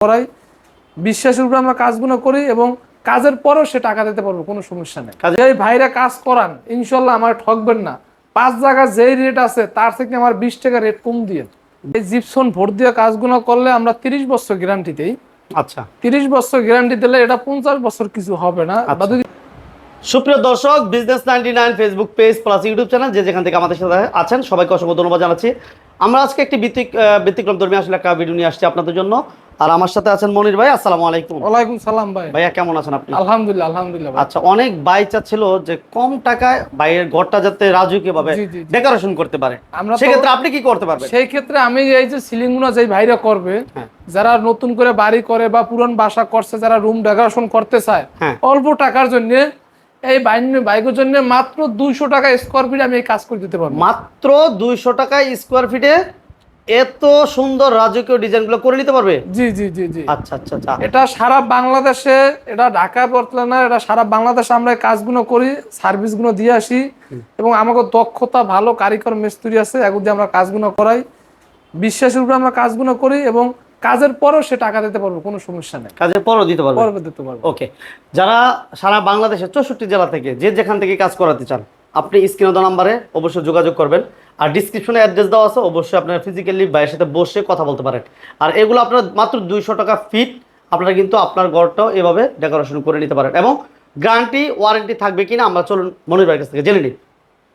করাই। বিশ্বাসের উপরে আমরা কাজগুলো করি এবং কাজের পরেও সে টাকা দিতে পারব কোনো সমস্যা নেই। কাজে- যেই ভাইরা কাজ করান ইনশাল্লাহ আমার ঠকবেন না। পাঁচ জায়গা যেই রেট আছে তার থেকে আমার বিশ টাকা রেট কম দিয়ে। এই জিপসন ভোট দিয়ে কাজগুলো করলে আমরা তিরিশ বছর গ্যারান্টি দেই। আচ্ছা। তিরিশ বছর গ্যারান্টি দিলে এটা পঞ্চাশ বছর কিছু হবে না। বা যদি সুপ্রিয় দর্শক business ninety nine Facebook page plus YouTube channel যে যেখান থেকে আমাদের সাথে আছেন সবাইকে অসংখ্য ধন্যবাদ জানাচ্ছি। আমরা আজকে একটি ব্যতিক ব্যতিক্রম ধর্মী আসলে একটা ভিডিও নিয়ে আসছি আপনাদের জন্য। আর আমার সাথে আছেন মনির ভাই আসসালামু আলাইকুম। ওয়ালাইকুম সালাম ভাই। ভাইয়া কেমন আছেন আপনি? আলহামদুলিল্লাহ আলহামদুলিল্লাহ আচ্ছা অনেক বাই চাচ্ছিল যে কম টাকায় বাইরের ঘরটা যাতে রাজুকে ভাবে। ডেকোরেশন করতে পারে। আমরা সেক্ষেত্রে আপনি কি করতে পারবেন? সেই ক্ষেত্রে আমি এই যে সিলিংগুলো যেই ভাইরা করবে হ্যাঁ। যারা নতুন করে বাড়ি করে বা পুরন বাসা করছে যারা রুম ডেকোরেশন করতে চায় হ্যাঁ। অল্প টাকার জন্য এই বাইকের জন্য মাত্র দুইশো টাকা স্কোয়ার ফিট আমি এই কাজ করে দিতে পারব। মাত্র দুইশো টাকায় স্কোয়ার ফিটে এত সুন্দর রাজকীয় ডিজাইনগুলো করে নিতে পারবে? জি জি জি জি। আচ্ছা আচ্ছা আচ্ছা। এটা সারা বাংলাদেশে এটা ঢাকা পড়লে না এটা সারা বাংলাদেশে আমরা কাজগুলো করি সার্ভিসগুলো দিয়ে আসি। এবং আমাকে দক্ষতা ভালো কারিগর মিস্ত্রি আছে এগুলো দিয়ে আমরা কাজগুলো করাই। বিশ্বাসের উপরে আমরা কাজগুলো করি এবং কাজের পরও সে টাকা দিতে পারব কোনো সমস্যা নেই। কাজের পরও দিতে পারব? পরে দিতে পারব। ওকে। যারা সারা বাংলাদেশের চৌষট্টি জেলা থেকে যে যেখান থেকে কাজ করাতে চান আপনি স্ক্রিনে দেওয়া নাম্বারে অবশ্যই যোগাযোগ করবেন। আর ডিসক্রিপশনে অ্যাড্রেস দেওয়া আছে অবশ্যই আপনারা ফিজিক্যালি ভাইয়ের সাথে বসে কথা বলতে পারেন। আর এগুলো আপনার মাত্র দুইশো টাকা ফিট আপনারা কিন্তু আপনার ঘরটাও এভাবে ডেকোরেশন করে নিতে পারেন। এবং গ্যারান্টি ওয়ারেন্টি থাকবে কিনা আমরা চলুন মনির ভাইয়ের কাছ থেকে জেনে নিই।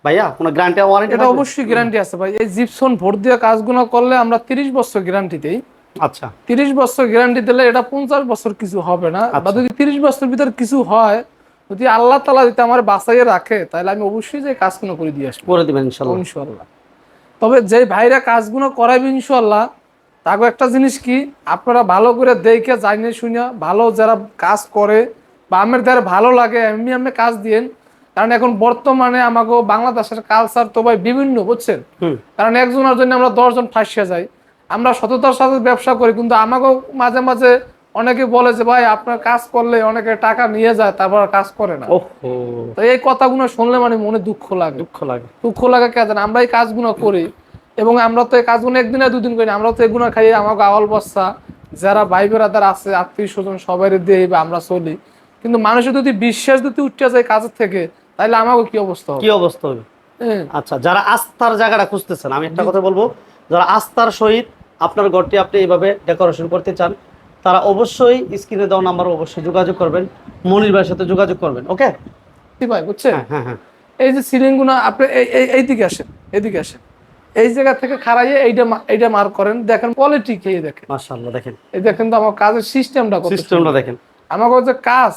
ভাইয়া কোনো গ্যারান্টি ওয়ারেন্টি এটা অবশ্যই গ্যারান্টি আছে ভাই। এই জিপসন ভোট দিয়ে কাজগুলো করলে আমরা তিরিশ বছর গ্যারান্টি দেই। আচ্ছা। তিরিশ বছর গ্যারান্টি দিলে এটা পঞ্চাশ বছর কিছু হবে না। বা যদি তিরিশ বছর ভিতর কিছু হয় যদি আল্লাহ তালা যদি আমার বাঁচাইয়ে রাখে তাহলে আমি অবশ্যই যে কাজগুলো করে দিয়ে আসব। করে দিবেন ইনশাল্লাহ ইনশাল্লাহ তবে যে ভাইরা কাজগুলো করাবে ইনশাল্লাহ তাকে একটা জিনিস কি আপনারা ভালো করে দেখে জানিয়ে শুনে ভালো যারা কাজ করে বা আমার যারা ভালো লাগে এমনি আমি কাজ দিয়েন। কারণ এখন বর্তমানে আমাকে বাংলাদেশের কালচার তো ভাই বিভিন্ন বুঝছেন? কারণ একজনের জন্য আমরা দশজন ফাঁসিয়ে যাই। আমরা সততার সাথে ব্যবসা করি কিন্তু আমাকেও মাঝে মাঝে অনেকে বলে যে ভাই আপনার কাজ করলে অনেকে টাকা নিয়ে যায় তারপর কাজ করে না। তো এই কথাগুলো শুনলে মানে মনে দুঃখ লাগে। দুঃখ লাগে। দুঃখ লাগে কে জানে? আমরা এই কাজগুলো করি এবং আমরা তো এই কাজগুলো একদিন আর দুদিন করি আমরা তো এগুলো খাই আমাকে আওয়াল বস্তা যারা ভাই বেড়াদার আছে আত্মীয় স্বজন সবাই দিয়ে বা আমরা চলি। কিন্তু মানুষের যদি বিশ্বাস যদি উঠতে যায় কাজের থেকে তাহলে আমাকে কি অবস্থা হবে? কি অবস্থা হবে? হ্যাঁ। আচ্ছা যারা আস্থার জায়গাটা খুঁজতেছেন আমি একটা কথা বলব যারা আস্থার সহিত আপনার ঘরটি আপনি এইভাবে ডেকোরেশন করতে চান তারা অবশ্যই স্ক্রিনে দেওয়া নাম্বার অবশ্যই যোগাযোগ করবেন মনির ভাইয়ের সাথে যোগাযোগ করবেন ওকে? কি ভাই বুঝছেন? হ্যাঁ হ্যাঁ হ্যাঁ। এই যে সিলিংগুলো আপনি এই- এই এইদিকে আসেন এদিকে আসেন। এই জায়গা থেকে খারাইয়ে এইটা এইটা মার করেন দেখেন কোয়ালিটি খেয়ে দেখেন। মাশাআল্লাহ দেখেন। এই দেখেন তো আমার কাজের সিস্টেমটা কত সিস্টেমটা দেখেন। আমাকে যে কাজ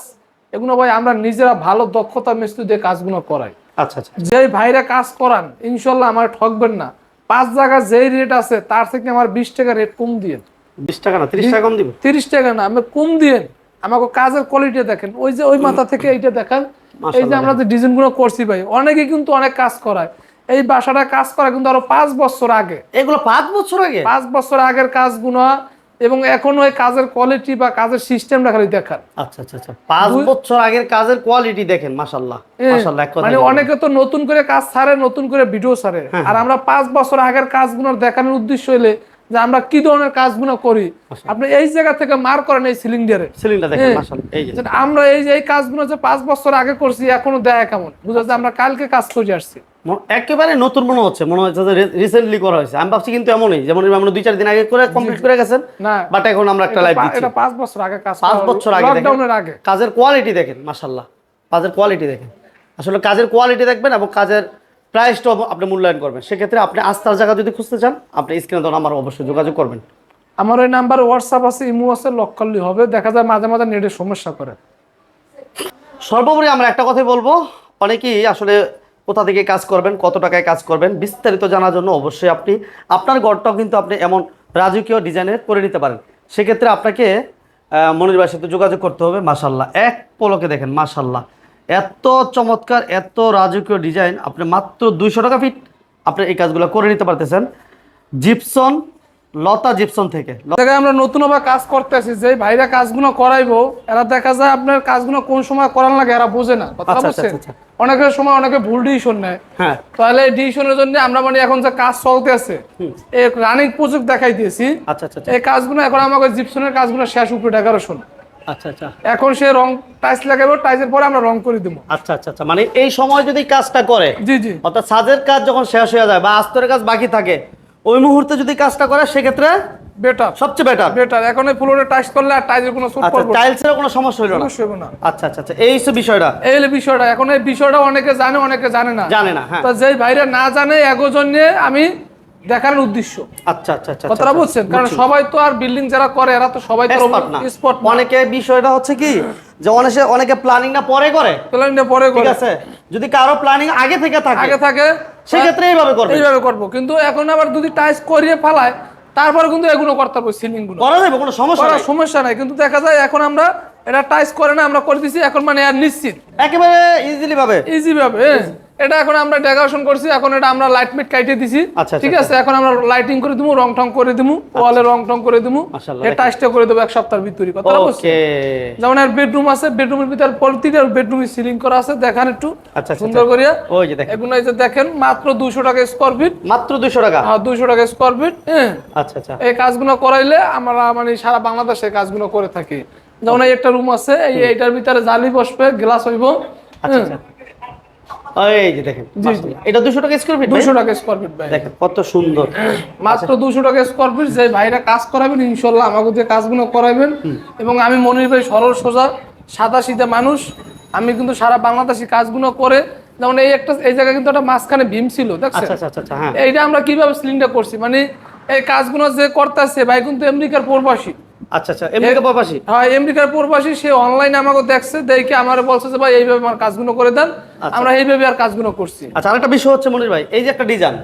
এগুলো ভাই আমরা নিজেরা ভালো দক্ষতা মিস্ত্রি দিয়ে কাজগুলো করাই। আচ্ছা আচ্ছা। যে ভাইরা কাজ করান ইনশাল্লাহ আমার ঠকবেন না। পাঁচ জায়গা যেই রেট আছে তার থেকে আমার বিশ টাকা রেট কম দিয়ে বিশ টাকা না তিরিশ টাকা কম দিব? তিরিশ টাকা না আমি কম আমাকে কাজের কোয়ালিটি দেখেন। ওই যে ওই মাথা থেকে এইটা দেখেন। এই যে আমরা যে করছি ভাই অনেকে কিন্তু অনেক কাজ করায়। এই বাসাটা কাজ করা কিন্তু আরও পাঁচ বছর আগে। এগুলো পাঁচ বছর আগে? পাঁচ বছর আগের কাজগুলো এবং এখন ওই কাজের কোয়ালিটি বা কাজের সিস্টেমটা খালি দেখান। আচ্ছা আচ্ছা আচ্ছা। পাঁচ বছর আগের কাজের কোয়ালিটি দেখেন হ্যাঁ, কথা মানে অনেকে তো নতুন করে কাজ ছাড়ে নতুন করে ভিডিও ছাড়ে। হ্যাঁ, আর আমরা পাঁচ বছর আগের কাজগুলো দেখানোর উদ্দেশ্য হইলে যে আমরা কি ধরনের কাজগুলো করি। আপনি এই জায়গা থেকে মার করেন এই সিলিন্ডারে সিলিংটা দেখেন এই যে। আমরা এই যে এই কাজগুলো যে পাঁচ বছর আগে করছি এখনও দেয় কেমন? বুঝা যায় আমরা কালকে কাজ করে আসছি। একেবারে নতুন মনে হচ্ছে মনে হচ্ছে যে রিসেন্টলি করা হয়েছে। আমি ভাবছি কিন্তু এমনই যেমন আমরা দুই চার দিন আগে করে কমপ্লিট করে গেছেন না। বাট এখন আমরা একটা লাইভ দিচ্ছি। এটা পাঁচ বছর আগে কাজ পাঁচ বছর আগে। লকডাউনের আগে। কাজের কোয়ালিটি দেখেন মাশাল্লাহ কাজের কোয়ালিটি দেখেন। আসলে কাজের কোয়ালিটি দেখবেন এবং কাজের প্রাইসটাও আপনি মূল্যায়ন করবেন। সেক্ষেত্রে আপনি আস্থার জায়গা যদি খুঁজতে চান আপনি স্ক্রিনে দেওয়া আমার অবশ্যই যোগাযোগ করবেন। আমার ওই নাম্বার হোয়াটসঅ্যাপ আছে ইমো আছে লক হবে। দেখা যায় মাঝে মাঝে নেটের সমস্যা করে। সর্বোপরি আমরা একটা কথাই বলব অনেকেই আসলে কোথা থেকে কাজ করবেন কত টাকায় কাজ করবেন বিস্তারিত জানার জন্য অবশ্যই আপনি আপনার গড়টাও কিন্তু আপনি এমন রাজকীয় ডিজাইনের করে নিতে পারেন। সেক্ষেত্রে আপনাকে আহ, মনির ভাইয়ের সাথে যোগাযোগ করতে হবে মাসাল্লাহ এক পলকে দেখেন মাসাল্লাহ এত চমৎকার এত রাজকীয় ডিজাইন আপনি মাত্র দুইশো টাকা ফিট আপনি এই কাজগুলো করে নিতে পারতেছেন। জিপসন লতা জিপসন থেকে। আমরা নতুন ভাবে কাজ করতেছি যে ভাইরা কাজগুলো করাইবো এরা দেখা যায় আপনার কাজগুলো কোন সময় করার লাগে এরা বোঝে না। কথা আচ্ছা, বুঝছেন? আচ্ছা, অনেকের সময় অনেকে ভুল ডিসিশন নেয়। হ্যাঁ। তাহলে এই ডিসিশনের জন্য আমরা মানে এখন যে কাজ চলতে আছে এই রানিং প্রজেক্ট দেখাই দিয়েছি আচ্ছা আচ্ছা আচ্ছা। এই কাজগুলো এখন আমাকে জিপসনের কাজগুলো শেষ উপরে এগারোশো আচ্ছা আচ্ছা। এখন সে রং টাইস লাগাবো টাইসের পরে আমরা রং করে দেবো। আচ্ছা আচ্ছা আচ্ছা। মানে এই সময় যদি কাজটা করে জি জি। অর্থাৎ সাজের কাজ যখন শেষ হয়ে যায় বা আস্তরের কাজ বাকি থাকে ওই মুহূর্তে যদি কাজটা করে সেক্ষেত্রে বেটার সবচেয়ে বেটার বেটার এখন এই ফ্লোরে টাইস করলে আর টাইসের কোনো সুট আচ্ছা না। টাইলসের কোনো সমস্যা হইল না? সমস্যা হবে না। আচ্ছা আচ্ছা আচ্ছা। এই হচ্ছে বিষয়টা। এই হলো বিষয়টা। এখন এই বিষয়টা অনেকে জানে অনেকে জানে না। জানে না হ্যাঁ। তো যেই ভাইরা না জানে এগোজন নিয়ে আমি দেখানোর উদ্দেশ্য। আচ্ছা আচ্ছা আচ্ছা কথাটা আচ্ছা, বুঝছেন? কারণ সবাই তো আর বিল্ডিং যারা করে এরা তো সবাই তো না। স্পট অনেকে বিষয়টা হচ্ছে কি যে অনেকে অনেকে প্ল্যানিংটা পরে করে। প্ল্যানটা পরে করে। ঠিক আছে? যদি কারও প্ল্যানিং আগে থেকে থাকে আগে থাকে সেক্ষেত্রে এইভাবে করবে। এইভাবে করব। কিন্তু এখন আবার যদি টাইস করিয়ে ফেলায় তারপরে কিন্তু এগুলো করতে পারব সিলিংগুলো। করা যাবে কোনো সমস্যা নেই। সমস্যা নাই। কিন্তু দেখা যায় এখন আমরা এটা টাইস করে না আমরা করে দিছি এখন মানে আর নিশ্চিত। একেবারে ইজিলি ভাবে। ইজি ভাবে হ্যাঁ। এটা এখন আমরা ডেকোরেশন করছি এখন এটা আমরা লাইট মিট কাইটে দিছি। আচ্ছা, ঠিক আচ্ছা, আছে? এখন আমরা লাইটিং করে দিমু রং টং করে দিমু ওয়ালে রং টং করে দিমু। এই টাইসটা করে দেবো এক সপ্তাহের ভিতরে কথা বলছি? ওকে। যেমন আর বেডরুম আছে বেডরুমের ভিতরে প্রতিটা বেডরুমে সিলিং করা আছে দেখান একটু আচ্ছা, আচ্ছা, সুন্দর করিয়া। ওই যে দেখেন। এগুলো এই যে দেখেন মাত্র দুশো টাকা স্কোয়ার ফিট মাত্র দুইশো টাকা? আর দুশো টাকা স্কোয়ার ফিট হ্যাঁ। আচ্ছা আচ্ছা। এই কাজগুলো করাইলে আমরা মানে সারা বাংলাদেশে কাজগুলো করে থাকি। যেমন একটা রুম আছে এই এইটার ভিতরে জালি বসবে গ্লাস হইব আচ্ছা আচ্ছা। এই যে দেখেন এটা দুশো টাকা স্কোয়ার ফিট দুশো টাকা স্কোয়ার ফিট ভাই। দেখেন কত সুন্দর। মাত্র দুশো টাকা স্কোয়ার ফিট যে ভাইরা কাজ করাবেন ইনশাল্লাহ আমাকে দিয়ে কাজগুলো করাবেন। এবং আমি মনির ভাই সরল সোজা সাদা সিধা মানুষ। আমি কিন্তু সারা বাংলাদেশি কাজগুলো করে যেমন এই একটা এই জায়গায় কিন্তু একটা মাঝখানে ভীম ছিল দেখছেন? আচ্ছা আচ্ছা আচ্ছা আচ্ছা হ্যাঁ। এইটা আমরা কীভাবে সিলিন্ডার করছি? মানে এই কাজগুলো যে করতেছে ভাই কিন্তু আমেরিকার প্রবাসী। আচ্ছা আচ্ছা এমনি পাশাপাশি হ্যাঁ আমেরিকার প্রবাসী সে অনলাইনে আমাকে দেখছে দেখে আমার বলছে যে ভাই এইভাবে আমার কাজগুলো করে দেন আমরা এইভাবে আর কাজগুলো করছি। আচ্ছা আরেকটা বিষয় হচ্ছে মনির ভাই এই যে একটা ডিজাইন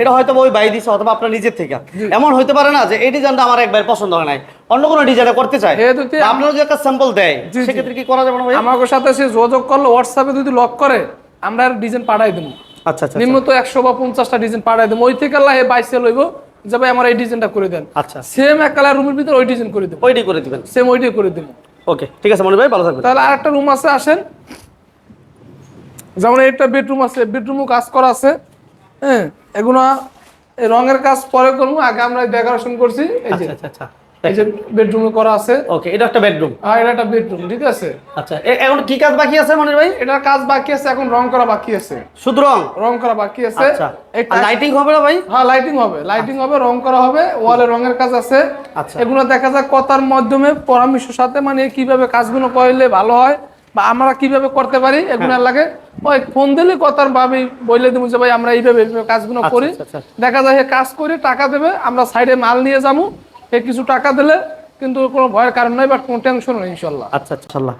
এটা হয়তো ওই বাই দিছে অথবা আপনার নিজের থেকে। এমন হইতে পারে না যে এই ডিজাইনটা আমার একবার পছন্দ হয় নাই অন্য কোনো ডিজাইনে করতে দুটি আপনার যদি একটা স্যাম্পল দেয়। সেক্ষেত্রে কি করা যাবে না ভাই? আমাকে সাথে সে যোগাযোগ করলে হোয়াটসঅ্যাপে যদি লক করে আমরা আর ডিজাইন পাঠাই দেবো আচ্ছা আচ্ছা নিম্ন তো একশো বা পঞ্চাশটা ডিজাইন পাঠাই দেবো ওই থেকে আল্লাহ বাইসে লইব যে ভাই আমার এই ডিজাইনটা করে দেন। আচ্ছা। সেম এক কালার রুমের ভিতরে ওই ডিজাইন করে দেবো। ওইটাই করে দিবেন। সেম ওইটাই করে দেবো। ওকে ঠিক আছে মনে ভাই ভালো থাকবেন। তাহলে আরেকটা রুম আছে আসেন। যেমন একটা বেডরুম আছে বেডরুমও কাজ করা আছে। হ্যাঁ এগুলো রঙের কাজ পরে করব আগে আমরা ডেকোরেশন করছি। আচ্ছা আচ্ছা আচ্ছা। এই যে বেডরুমে করা আছে। ওকে এটা একটা বেডরুম আর এটা একটা বেডরুম ঠিক আছে? আচ্ছা এখন কি কাজ বাকি আছে মনির ভাই? এটার কাজ বাকি আছে এখন রং করা বাকি আছে। শুধু রং? রং করা বাকি আছে। আচ্ছা লাইটিং হবে না ভাই? হ্যাঁ লাইটিং হবে লাইটিং হবে রং করা হবে ওয়ালে রঙের কাজ আছে। আচ্ছা। এগুলো দেখা যায় কথার মাধ্যমে পরামর্শের সাথে মানে কীভাবে কাজগুলো করলে ভালো হয় বা আমরা কীভাবে করতে পারি এগুলো হ্যাঁ। লাগে। ওই ফোন দিলে কথার ভাবে বললে দেবো যে ভাই আমরা এইভাবে এইভাবে কাজগুলো আচ্ছা, করি। আচ্ছা, আচ্ছা। দেখা যায় কাজ করে টাকা দেবে আমরা সাইডে মাল নিয়ে যাব। সে কিছু টাকা দিলে কিন্তু কোনো ভয়ের কারণ নাই বাট কোনো টেনশন নেই, ইনশাল্লাহ। আচ্ছা আচ্ছা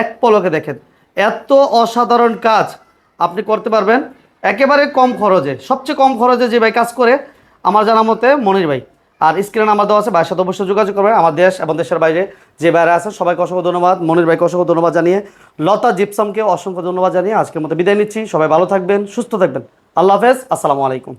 এক পলকে দেখেন, এত অসাধারণ কাজ আপনি করতে পারবেন, একেবারে কম খরচে, সবচেয়ে কম খরচে যে ভাই কাজ করে, আমার জানা মতে মনির ভাই। আর স্ক্রিনে নাম্বার দেওয়া আছে, ভাইয়ের সাথে অবশ্যই যোগাযোগ করবেন, আমার দেশ এবং দেশের বাইরে যে বাইরে আছে সবাইকে অসংখ্য ধন্যবাদ। মনির ভাইকে অসংখ্য ধন্যবাদ জানিয়ে, লতা জিপসামকে অসংখ্য ধন্যবাদ জানিয়ে আজকের মতো বিদায় নিচ্ছি। সবাই ভালো থাকবেন, সুস্থ থাকবেন। আল্লাহ হাফেজ, আসসালামু আলাইকুম।